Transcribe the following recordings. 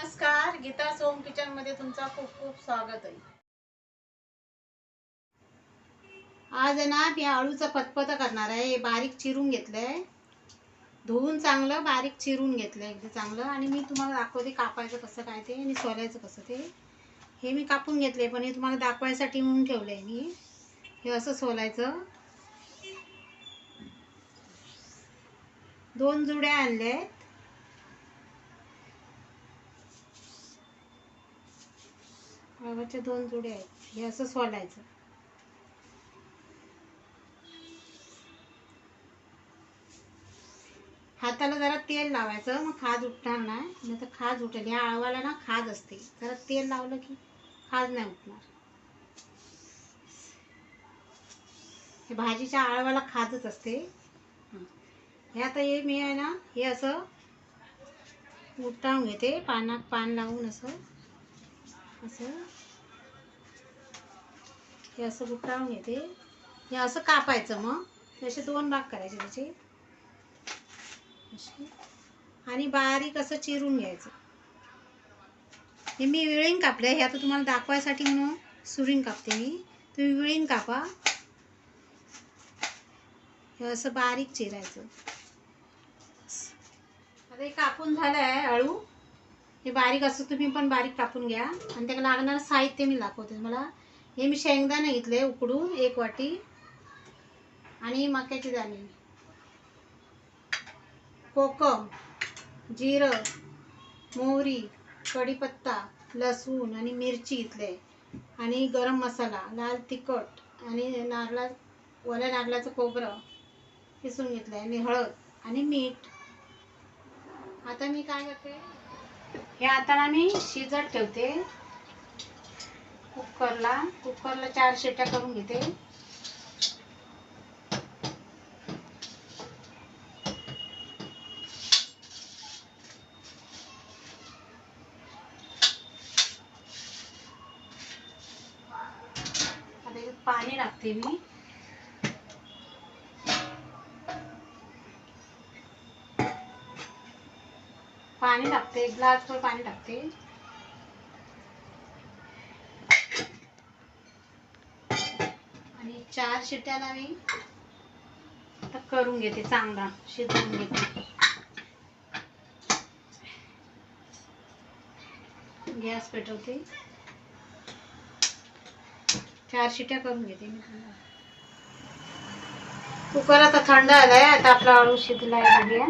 नमस्कार गीता सोम किचनमध्ये तुमचा खूप खूप स्वागत आहे. आज आहे ना मी आळूचं पतपत करणार आहे. हे बारीक चिरून घेतलंय. धुवून चांगलं बारीक चिरून घेतलंय. अगदी चांगलं. आणि मी तुम्हाला दाखवते कापायचं कसं काय ते आणि सोलायचं कसं ते. हे मी कापून घेतले पण हे तुम्हाला दाखवायसाठी म्हणून ठेवलंय मी. हे असं सोलायचं. दोन जुड्या आणल्या आहेत रव्याच्या दोन जुड्या आहेत. हे असं सोलायचं. हाताला जरा तेल लावायचं मग खाज उठणार. नाही नाही तर खाज उठेल. ह्या आळवाला ना खाज असते. जरा तेल लावलं की खाज नाही उठणार. हे भाजीच्या आळवाला खाजच असते. हे आता हे मी आहे ना हे असं उलटावून घेते. पानात पान लावून असं. असं. हे असं गुटाळून घेते. हे असं कापायचं मग. असे दोन भाग करायचे त्याचे. असे. आणि बारीक असं चिरून घ्यायचं. हे मी विळीन कापलं हे आता तुम्हाला दाखवायसाठी म्हणून सुरीन कापते मी. तुम्ही विळीन कापा. हे असं बारीक चिरायचं. आता हे कापून झालं आहे अळू हे बारीक असं तुम्ही पण बारीक कापून घ्या. आणि त्याला लागणारं साहित्य मी दाखवते मला हे मी शेंगदाणे घेतले उकडून एक वाटी. आणि मक्याची दाणे. कोकम जिरं मोहरी कढीपत्ता लसूण आणि मिरची घेतले. आणि गरम मसाला लाल तिखट आणि नारळा ओल्या नारळाचं खोबरं किसून घेतलं आणि हळद आणि मीठ. आता मी काय करते? हे आता मी शिजत ठेवते. कुकरला कुकरला चार शिट्या करून घेते. पाणी टाकते मी. पाणी टाकते एक ग्लास भर पाणी टाकते. आणि चार शिट्याला मी आता करून घेते चांगला शिजवून घेते. गॅस पेटवते. चार शिट्या करून घेते मी कुकर आता थंड आलाय आता आपला आळू शिजलाय बघूया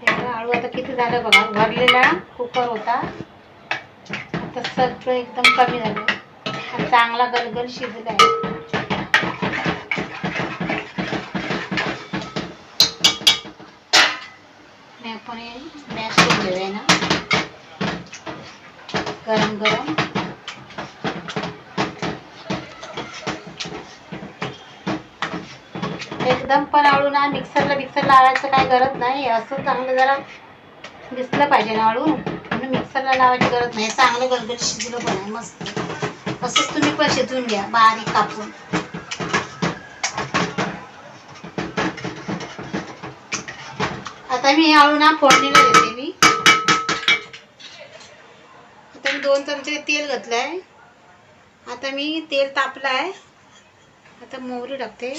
त्याला आळू आता किती झालं बघा. भरलेला कुकर होता. आता सगळं एकदम कमी झालं. चांगला गलगल शिजत आहे. आपण हे मॅश करून ना. गरम गरम एकदम पण आळू ना मिक्सरला मिक्सर लावायचं काय गरज नाही. असं चांगलं जरा दिसलं पाहिजे ना आळू म्हणून मिक्सरला लावायची गरज नाही. चांगलं गलगल शिजलं पण आहे. मस्त. असंच तुम्ही पण शिजवून घ्या. बारीक कापून. आता मी हे आळू ना फोडणीला देते मी. आता मी दोन चमचे तेल घातलंय. आता मी तेल तापलंय. आता मोहरी टाकते.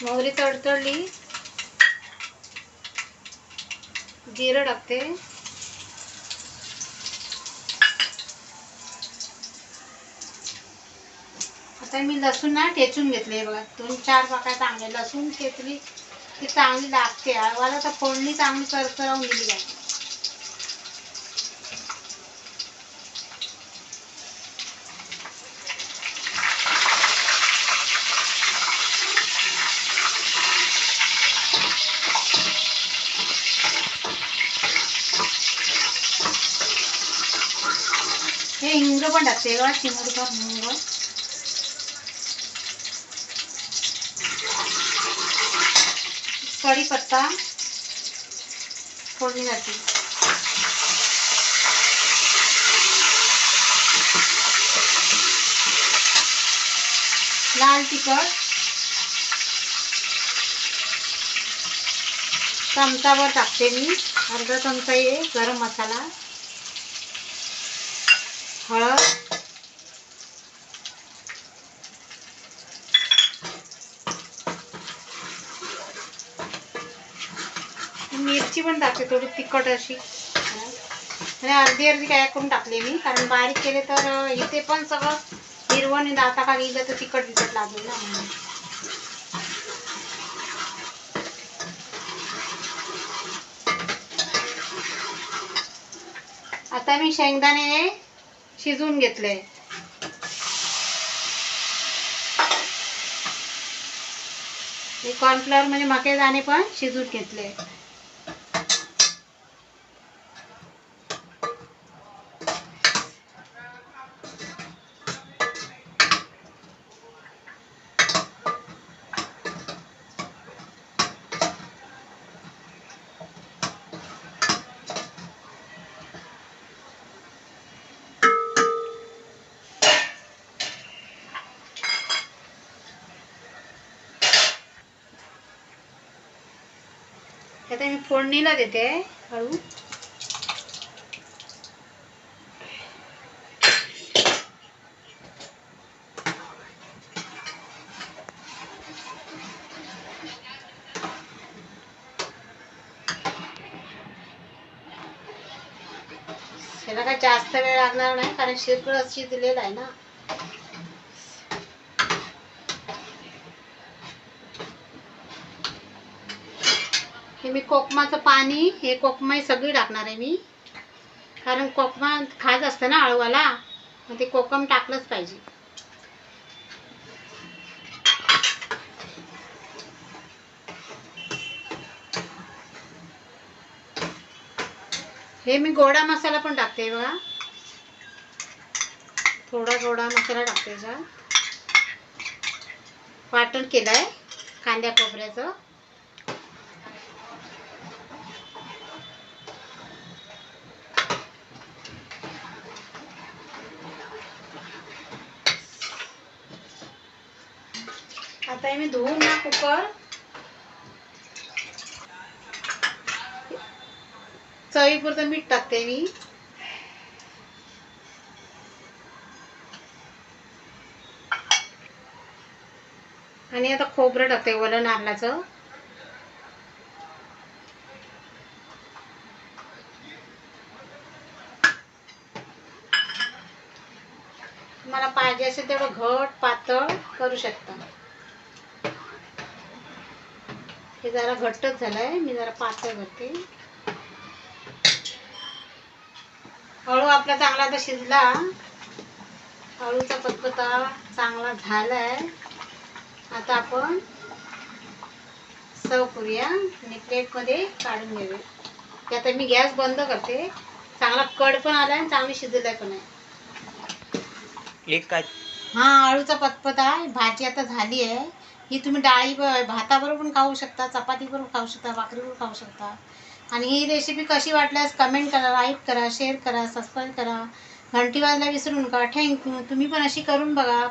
मोहरी तडतडली. जिरं टाकते. आता मी लसूण ना ठेचून घेतले बघा. दोन चार पाकळ्या चांगले. लसूण ठेचली ती चांगली लागते. मला तर फोडणी चांगली करकरावून दिली जाते. हे हिंग पण टाकते बघा चिमूटभर हिंग कढीपत्ता फोडणी जाते लाल तिखट चमचावर टाकते मी अर्धा चमचा ये गरम मसाला. हळद मिरची पण टाकते थोडी तिखट अशी. आणि अर्धी अर्धी काय करून टाकले मी कारण बारीक केले तर इथे पण सगळं हिरवण दाता दाताखाली गेलं तर तिखट तिखट लागेल ना. म्हणून आता मी शेंगदाणे शिजवून घेतले कॉर्नफ्लॉवर म्हणजे मके दाणे पण शिजवून घेतले. आता मी फोडणीला देते. हळू. त्याला काय जास्त वेळ लागणार नाही कारण शेतकडची दिलेला आहे ना. मी कोकमाचं पाणी हे कोकमाही सगळी टाकणार आहे मी. कारण कोकमा खाज असतं ना आळूवाला मग ते कोकम टाकलंच पाहिजे. हे मी गोडा मसाला पण टाकते बघा. थोडा गोडा मसाला टाकते याच्यात वाटण केलंय कांद्या खोबऱ्याचं. आता मी धुवून ना कुकर. चवीपुरतं मीठ टाकते मी. आणि आता खोबरं टाकते ओलं नारळाचं. मला पाहिजे असेल तेवढं घट पातळ करू शकता. हे जरा घट्टच झालंय. मी जरा पातळ करते. हळू आपला चांगला आता शिजला. हळूचा पतपता चांगला झालाय. आता आपण सर्व करूया. आणि प्लेटमध्ये काढून घेऊया. ते आता मी गॅस बंद करते. चांगला कड पण आलाय आणि चांगली शिजलाय पण आहे. एक काय? हा आळूचा पतपत. आहे भाजी आता झाली आहे. ही तुम्ही डाळी भाताबरोबर पण खाऊ शकता चपातीबरोबर खाऊ शकता भाकरीबरोबर खाऊ शकता. आणि ही रेसिपी कशी वाटल्यास कमेंट करा लाईक करा शेअर करा सबस्क्राईब करा. घंटी वाजला विसरू नका थँक्यू तुम्ही पण अशी करून बघा.